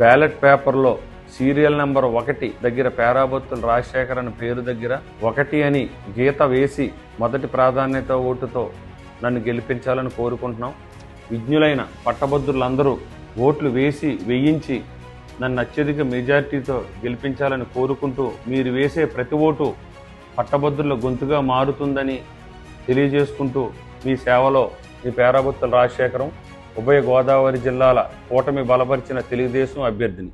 Ballot పేపర్లో serial number ఒకటి దగ్గర పేరాబొత్తుల రాజశేఖర్ అని పేరు దగ్గర ఒకటి అని గీత వేసి మొదటి ప్రాధాన్యత ఓటుతో నన్ను గెలిపించాలని కోరుకుంటున్నాం. విజ్ఞులైన పట్టభద్రులందరూ ఓట్లు వేసి వేయించి నన్ను అత్యధిక మెజార్టీతో గెలిపించాలని కోరుకుంటూ మీరు వేసే ప్రతి ఓటు పట్టభద్రుల గొంతుగా మారుతుందని తెలియజేసుకుంటూ మీ సేవలో మీ పేరాబొత్తుల రాజశేఖరం ఉభయ గోదావరి జిల్లాల కూటమి బలపరిచిన తెలుగుదేశం అభ్యర్థిని.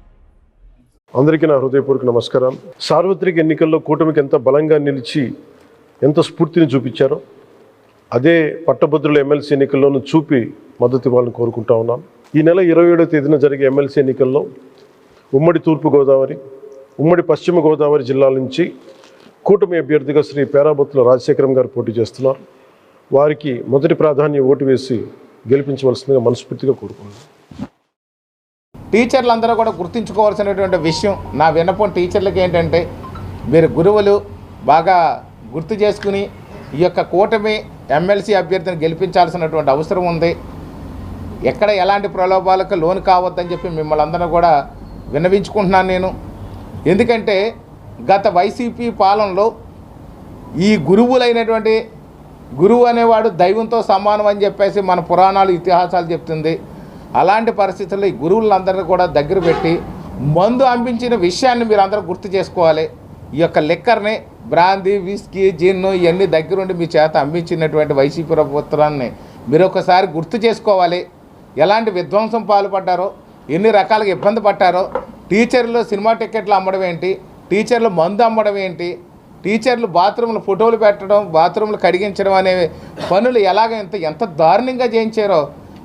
అందరికీ నా హృదయపూర్వక నమస్కారం. సార్వత్రిక ఎన్నికల్లో కూటమికి ఎంత బలంగా నిలిచి ఎంత స్ఫూర్తిని చూపించారో అదే పట్టభద్రుల ఎమ్మెల్సీ ఎన్నికల్లోనూ చూపి మద్దతు ఇవ్వాలని కోరుకుంటా ఉన్నాను ఈ నెల ఇరవై ఏడవ తేదీన జరిగే ఎమ్మెల్సీ ఎన్నికల్లో ఉమ్మడి తూర్పుగోదావరి ఉమ్మడి పశ్చిమ గోదావరి జిల్లాల నుంచి కూటమి అభ్యర్థిగా శ్రీ పేరాబొత్తుల రాజశేఖరం గారు పోటీ చేస్తున్నారు. వారికి మొదటి ప్రాధాన్యం ఓటు వేసి గెలిపించవలసిందిగా మనస్ఫూర్తిగా కోరుకున్నాను టీచర్లందరూ కూడా గుర్తుంచుకోవాల్సినటువంటి విషయం నా విన్నపం టీచర్లకి ఏంటంటే మీరు గురువులు బాగా గుర్తు చేసుకుని ఈ యొక్క కూటమి ఎమ్మెల్సీ అభ్యర్థిని గెలిపించాల్సినటువంటి అవసరం ఉంది. ఎక్కడ ఎలాంటి ప్రలోభాలకు లోను కావద్దని చెప్పి మిమ్మల్ని అందరూ కూడా విన్నవించుకుంటున్నాను నేను. ఎందుకంటే గత వైసీపీ పాలనలో ఈ గురువులైనటువంటి గురువు అనేవాడు దైవంతో సమానం అని చెప్పేసి మన పురాణాలు ఇతిహాసాలు చెప్తుంది. అలాంటి పరిస్థితుల్లో ఈ గురువులందరినీ కూడా దగ్గర పెట్టి మందు అంపించిన విషయాన్ని మీరు అందరూ గుర్తు చేసుకోవాలి. ఈ యొక్క లిక్కర్ని బ్రాందీ విస్కీ జిన్ను ఇవన్నీ దగ్గరుండి మీ చేత అంపించినటువంటి వైసీపీ ప్రభుత్వాన్ని మీరు ఒకసారి గుర్తు చేసుకోవాలి. ఎలాంటి విధ్వంసం పాల్పడ్డారో ఎన్ని రకాలుగా ఇబ్బంది పడ్డారో టీచర్లు సినిమా టికెట్లు అమ్మడం ఏంటి టీచర్లు మందు అమ్మడం ఏంటి టీచర్లు బాత్రూంలో ఫోటోలు పెట్టడం బాత్రూంలు కడిగించడం అనే పనులు ఎలాగ ఎంత ఎంత దారుణంగా చేయించారో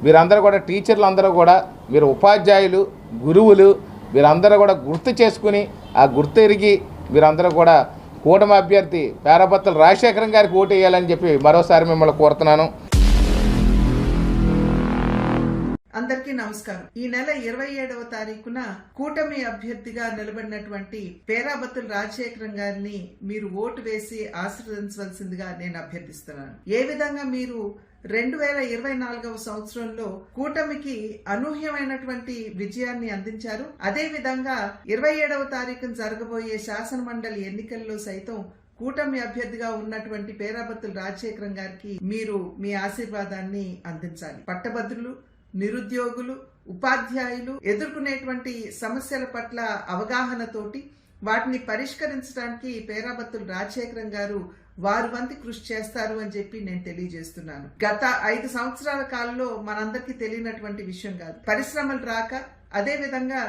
వీరందరూ కూడా టీచర్లు అందరూ కూడా మీరు ఉపాధ్యాయులు గురువులు వీరందరూ కూడా గుర్తు చేసుకుని ఆ గుర్తు ఎరిగి వీరందరూ కూడా కూటమి అభ్యర్థి పేరబత్తల రాజశేఖరం గారికి ఓటు వేయాలని చెప్పి మరోసారి మిమ్మల్ని కోరుతున్నాను. అందరికీ నమస్కారం. ఈ నెల ఇరవై ఏడవ తారీఖున కూటమి అభ్యర్థిగా నిలబడినటువంటి పేరాబత్తుల రాజశేఖరం గారిని మీరు ఓటు వేసి ఆశీర్వదించవలసిందిగా నేను అభ్యర్థిస్తున్నాను. ఏ విధంగా మీరు రెండు వేల ఇరవై నాలుగవ సంవత్సరంలో కూటమికి అనూహ్యమైనటువంటి విజయాన్ని అందించారు? అదే విధంగా ఇరవై ఏడవ తారీఖున జరగబోయే శాసన మండలి ఎన్నికల్లో సైతం కూటమి అభ్యర్థిగా ఉన్నటువంటి పేరాబత్తుల రాజశేఖరం గారికి మీరు మీ ఆశీర్వాదాన్ని అందించాలి. పట్టభద్రులు నిరుద్యోగులు ఉపాధ్యాయులు ఎదుర్కొనేటువంటి సమస్యల పట్ల అవగాహనతోటి వాటిని పరిష్కరించడానికి పేరాబత్తులు రాజశేఖరం గారు వారు వంతి కృషి చేస్తారు అని చెప్పి నేను తెలియజేస్తున్నాను. గత ఐదు సంవత్సరాల కాలంలో మనందరికీ తెలియనటువంటి విషయం కాదు. పరిశ్రమలు రాక అదే విధంగా